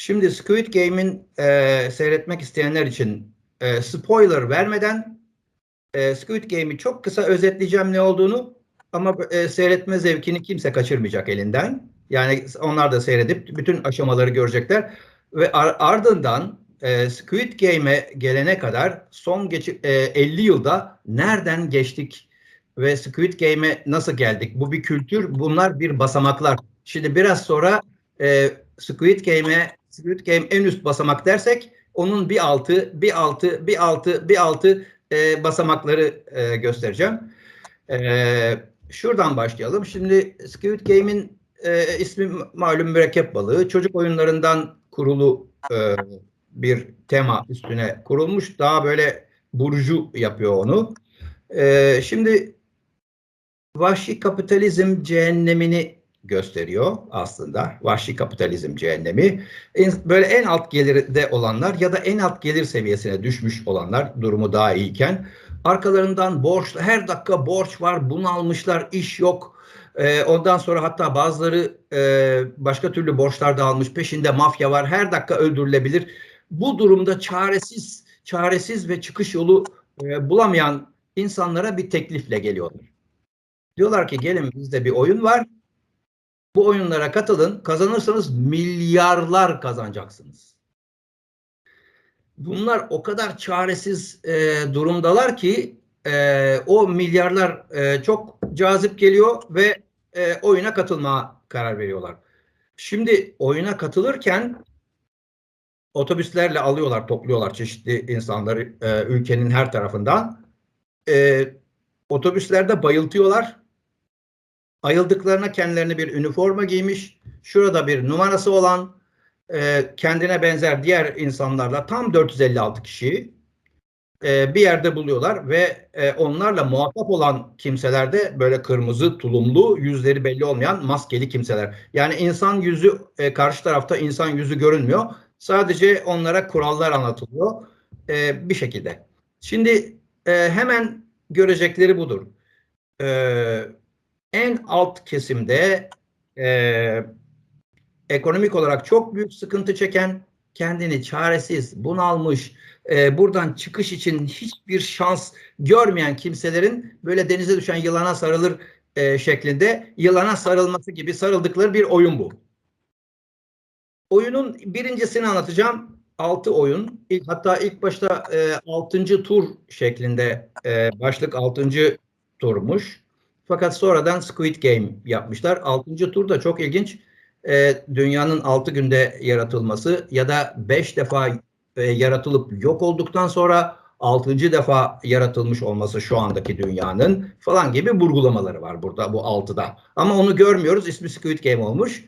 Şimdi Squid Game'in e, seyretmek isteyenler için e, spoiler vermeden e, Squid Game'i çok kısa özetleyeceğim ne olduğunu ama e, seyretme zevkini kimse kaçırmayacak elinden. Yani onlar da seyredip bütün aşamaları görecekler ve ar- ardından e, Squid Game'e gelene kadar son geç, e, 50 yılda nereden geçtik ve Squid Game'e nasıl geldik? Bu bir kültür, bunlar bir basamaklar. Şimdi biraz sonra e, Squid Game'e Squid Game en üst basamak dersek onun bir altı, bir altı, bir altı, bir altı e, basamakları e, göstereceğim. E, şuradan başlayalım. Şimdi Squid Game'in e, ismi malum mürekkep balığı. Çocuk oyunlarından kurulu e, bir tema üstüne kurulmuş. Daha böyle burcu yapıyor onu. E, şimdi vahşi kapitalizm cehennemini gösteriyor aslında. Vahşi kapitalizm cehennemi. En, böyle en alt gelirde olanlar ya da en alt gelir seviyesine düşmüş olanlar durumu daha iyiyken arkalarından borç, her dakika borç var, bunalmışlar, iş yok. Ee, ondan sonra hatta bazıları e, başka türlü borçlar da almış, peşinde mafya var, her dakika öldürülebilir. Bu durumda çaresiz, çaresiz ve çıkış yolu e, bulamayan insanlara bir teklifle geliyorlar. Diyorlar ki gelin bizde bir oyun var. Bu oyunlara katılın. Kazanırsanız milyarlar kazanacaksınız. Bunlar o kadar çaresiz e, durumdalar ki e, o milyarlar e, çok cazip geliyor ve e, oyuna katılmaya karar veriyorlar. Şimdi oyuna katılırken otobüslerle alıyorlar, topluyorlar çeşitli insanları e, ülkenin her tarafından. E, otobüslerde bayıltıyorlar. Ayıldıklarına kendilerine bir üniforma giymiş, şurada bir numarası olan, e, kendine benzer diğer insanlarla tam 456 kişiyi e, bir yerde buluyorlar ve e, onlarla muhatap olan kimseler de böyle kırmızı tulumlu, yüzleri belli olmayan maskeli kimseler. Yani insan yüzü e, karşı tarafta insan yüzü görünmüyor. Sadece onlara kurallar anlatılıyor e, bir şekilde. Şimdi e, hemen görecekleri budur. E, en alt kesimde e, ekonomik olarak çok büyük sıkıntı çeken, kendini çaresiz, bunalmış, e, buradan çıkış için hiçbir şans görmeyen kimselerin böyle denize düşen yılana sarılır e, şeklinde yılana sarılması gibi sarıldıkları bir oyun bu. Oyunun birincisini anlatacağım. Altı oyun. İlk, hatta ilk başta e, altıncı tur şeklinde e, başlık altıncı turmuş. Fakat sonradan Squid Game yapmışlar. Altıncı tur da çok ilginç. E, dünyanın altı günde yaratılması ya da beş defa e, yaratılıp yok olduktan sonra altıncı defa yaratılmış olması şu andaki dünyanın falan gibi vurgulamaları var burada bu altıda. Ama onu görmüyoruz. İsmi Squid Game olmuş.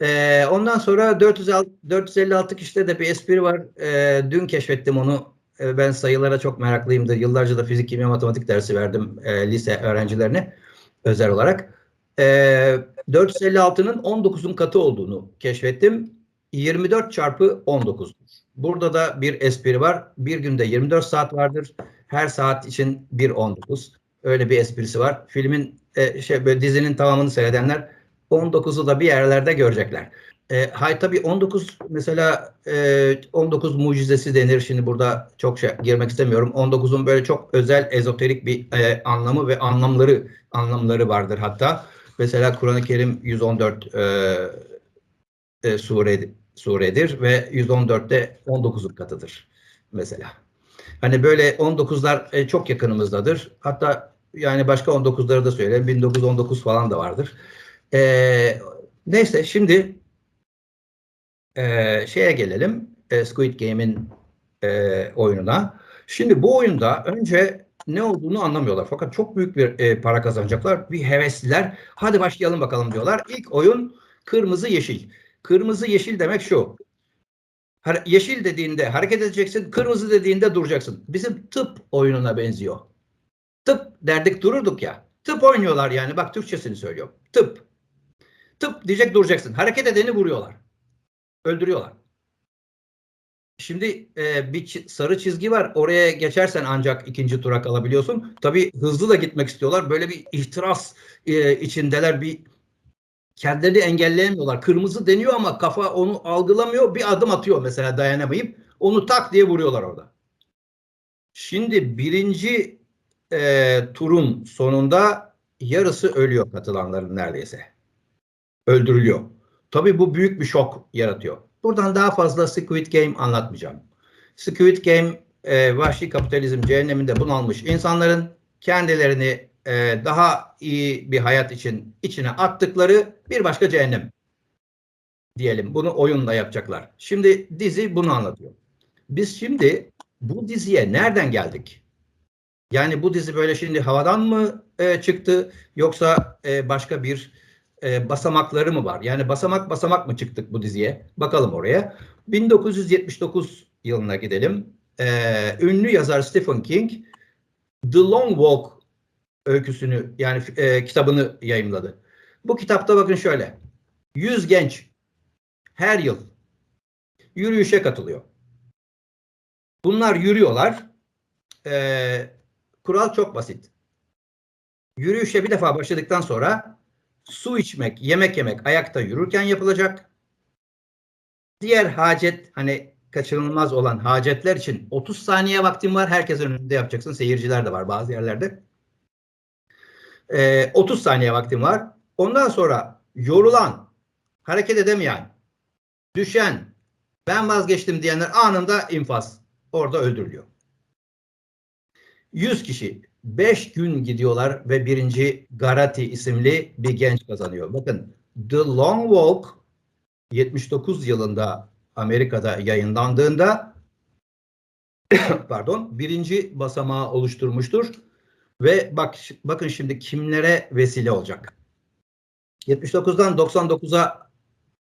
E, ondan sonra 456, 456 kişide de bir espri var. E, dün keşfettim onu. E, ben sayılara çok meraklıyımdır. Yıllarca da fizik, kimya, matematik dersi verdim e, lise öğrencilerine özel olarak. E, 456'nın 19'un katı olduğunu keşfettim. 24 çarpı 19'dur. Burada da bir espri var. Bir günde 24 saat vardır. Her saat için 1.19. Öyle bir esprisi var. Filmin e, şey böyle dizinin tamamını seyredenler 19'u da bir yerlerde görecekler. E, hay tabii 19 mesela e, 19 mucizesi denir. Şimdi burada çok şey girmek istemiyorum. 19'un böyle çok özel ezoterik bir e, anlamı ve anlamları anlamları vardır hatta. Mesela Kur'an-ı Kerim 114 e, e, sure, suredir ve 114'te 19'un katıdır mesela. Hani böyle 19'lar e, çok yakınımızdadır. Hatta yani başka 19'ları da söyleyelim. 1919 falan da vardır. E, neyse şimdi e, şeye gelelim. E, Squid Game'in e, oyununa. Şimdi bu oyunda önce ne olduğunu anlamıyorlar. Fakat çok büyük bir e, para kazanacaklar. Bir hevesliler. Hadi başlayalım bakalım diyorlar. İlk oyun kırmızı yeşil. Kırmızı yeşil demek şu. Yeşil dediğinde hareket edeceksin, kırmızı dediğinde duracaksın. Bizim tıp oyununa benziyor. Tıp derdik dururduk ya. Tıp oynuyorlar yani. Bak Türkçesini söylüyorum. Tıp. Tıp diyecek duracaksın. Hareket edeni vuruyorlar. Öldürüyorlar. Şimdi e, bir sarı çizgi var. Oraya geçersen ancak ikinci tura kalabiliyorsun. Tabii hızlı da gitmek istiyorlar. Böyle bir ihtiras e, içindeler. Bir kendileri engelleyemiyorlar. Kırmızı deniyor ama kafa onu algılamıyor. Bir adım atıyor mesela dayanamayıp. Onu tak diye vuruyorlar orada. Şimdi birinci e, turun sonunda yarısı ölüyor katılanların neredeyse. Öldürülüyor. Tabii bu büyük bir şok yaratıyor. Buradan daha fazla Squid Game anlatmayacağım. Squid Game e, vahşi kapitalizm cehenneminde bunalmış insanların kendilerini e, daha iyi bir hayat için içine attıkları bir başka cehennem diyelim. Bunu oyunla yapacaklar. Şimdi dizi bunu anlatıyor. Biz şimdi bu diziye nereden geldik? Yani bu dizi böyle şimdi havadan mı e, çıktı yoksa e, başka bir e, basamakları mı var? Yani basamak basamak mı çıktık bu diziye? Bakalım oraya. 1979 yılına gidelim. E, ünlü yazar Stephen King The Long Walk öyküsünü yani e, kitabını yayımladı. Bu kitapta bakın şöyle. 100 genç her yıl yürüyüşe katılıyor. Bunlar yürüyorlar. Ee, kural çok basit. Yürüyüşe bir defa başladıktan sonra su içmek, yemek yemek ayakta yürürken yapılacak. Diğer hacet hani kaçınılmaz olan hacetler için 30 saniye vaktin var. Herkes önünde yapacaksın. Seyirciler de var bazı yerlerde. Ee, 30 saniye vaktin var. Ondan sonra yorulan, hareket edemeyen, düşen, ben vazgeçtim diyenler anında infaz. Orada öldürülüyor. 100 kişi 5 gün gidiyorlar ve birinci Garati isimli bir genç kazanıyor. Bakın The Long Walk 79 yılında Amerika'da yayınlandığında pardon birinci basamağı oluşturmuştur. Ve bak bakın şimdi kimlere vesile olacak. 79'dan 99'a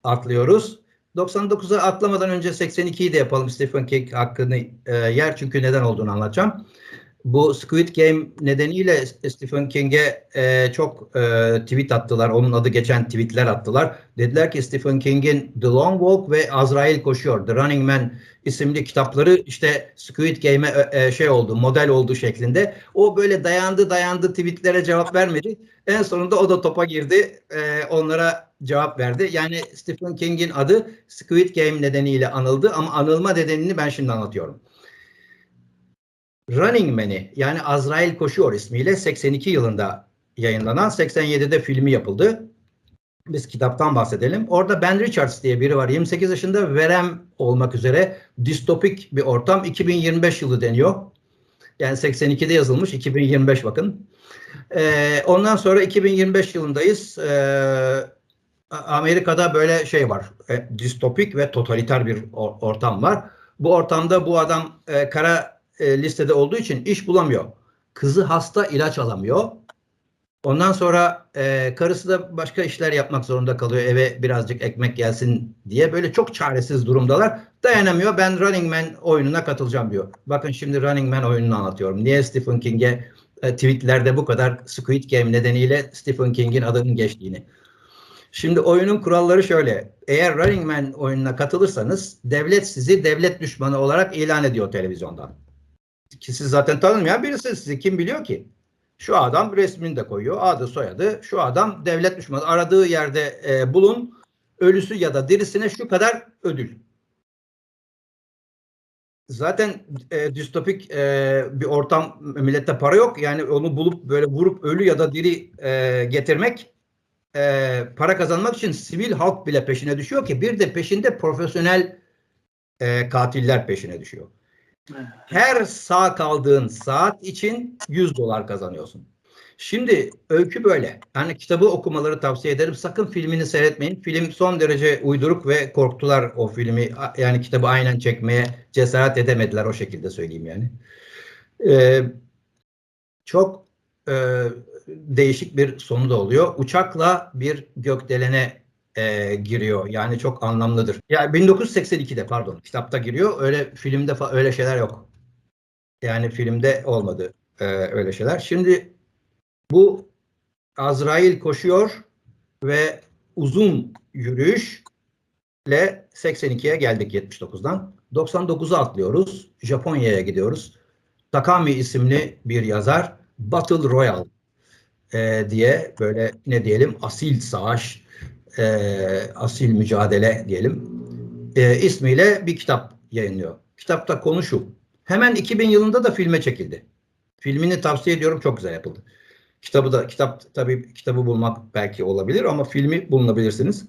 atlıyoruz. 99'a atlamadan önce 82'yi de yapalım Stephen King hakkını e, yer çünkü neden olduğunu anlatacağım. Bu Squid Game nedeniyle Stephen King'e e, çok e, tweet attılar. Onun adı geçen tweetler attılar. Dediler ki Stephen King'in The Long Walk ve Azrail Koşuyor, The Running Man isimli kitapları işte Squid Game'e e, şey oldu, model oldu şeklinde. O böyle dayandı dayandı tweetlere cevap vermedi. En sonunda o da topa girdi. E, onlara cevap verdi. Yani Stephen King'in adı Squid Game nedeniyle anıldı ama anılma nedenini ben şimdi anlatıyorum. Running Man'i yani Azrail Koşuyor ismiyle 82 yılında yayınlanan 87'de filmi yapıldı. Biz kitaptan bahsedelim. Orada Ben Richards diye biri var. 28 yaşında verem olmak üzere distopik bir ortam. 2025 yılı deniyor. Yani 82'de yazılmış. 2025 bakın. Ee, ondan sonra 2025 yılındayız. Ee, Amerika'da böyle şey var. E, distopik ve totaliter bir ortam var. Bu ortamda bu adam e, kara e, listede olduğu için iş bulamıyor. Kızı hasta ilaç alamıyor. Ondan sonra e, karısı da başka işler yapmak zorunda kalıyor. Eve birazcık ekmek gelsin diye böyle çok çaresiz durumdalar. Dayanamıyor. Ben Running Man oyununa katılacağım diyor. Bakın şimdi Running Man oyununu anlatıyorum. Niye Stephen King'e e, tweetlerde bu kadar Squid Game nedeniyle Stephen King'in adının geçtiğini. Şimdi oyunun kuralları şöyle. Eğer Running Man oyununa katılırsanız devlet sizi devlet düşmanı olarak ilan ediyor televizyondan ki siz zaten tanınmayan birisi sizi kim biliyor ki? Şu adam resmini de koyuyor. Adı soyadı. Şu adam devlet düşmanı. Aradığı yerde e, bulun. Ölüsü ya da dirisine şu kadar ödül. Zaten e, distopik e, bir ortam millette para yok. Yani onu bulup böyle vurup ölü ya da diri e, getirmek e, para kazanmak için sivil halk bile peşine düşüyor ki bir de peşinde profesyonel e, katiller peşine düşüyor. Her sağ kaldığın saat için 100 dolar kazanıyorsun. Şimdi öykü böyle. Yani kitabı okumaları tavsiye ederim. Sakın filmini seyretmeyin. Film son derece uyduruk ve korktular o filmi. Yani kitabı aynen çekmeye cesaret edemediler o şekilde söyleyeyim yani. Ee, çok e, değişik bir sonu da oluyor. Uçakla bir gökdelene e, giriyor. Yani çok anlamlıdır. Ya yani 1982'de pardon kitapta giriyor. Öyle filmde öyle şeyler yok. Yani filmde olmadı e, öyle şeyler. Şimdi bu Azrail koşuyor ve uzun yürüyüşle 82'ye geldik 79'dan. 99'a atlıyoruz. Japonya'ya gidiyoruz. Takami isimli bir yazar Battle Royale e, diye böyle ne diyelim asil savaş e, asil mücadele diyelim e, ismiyle bir kitap yayınlıyor. Kitapta konu şu. Hemen 2000 yılında da filme çekildi. Filmini tavsiye ediyorum. Çok güzel yapıldı. Kitabı da kitap tabii kitabı bulmak belki olabilir ama filmi bulunabilirsiniz.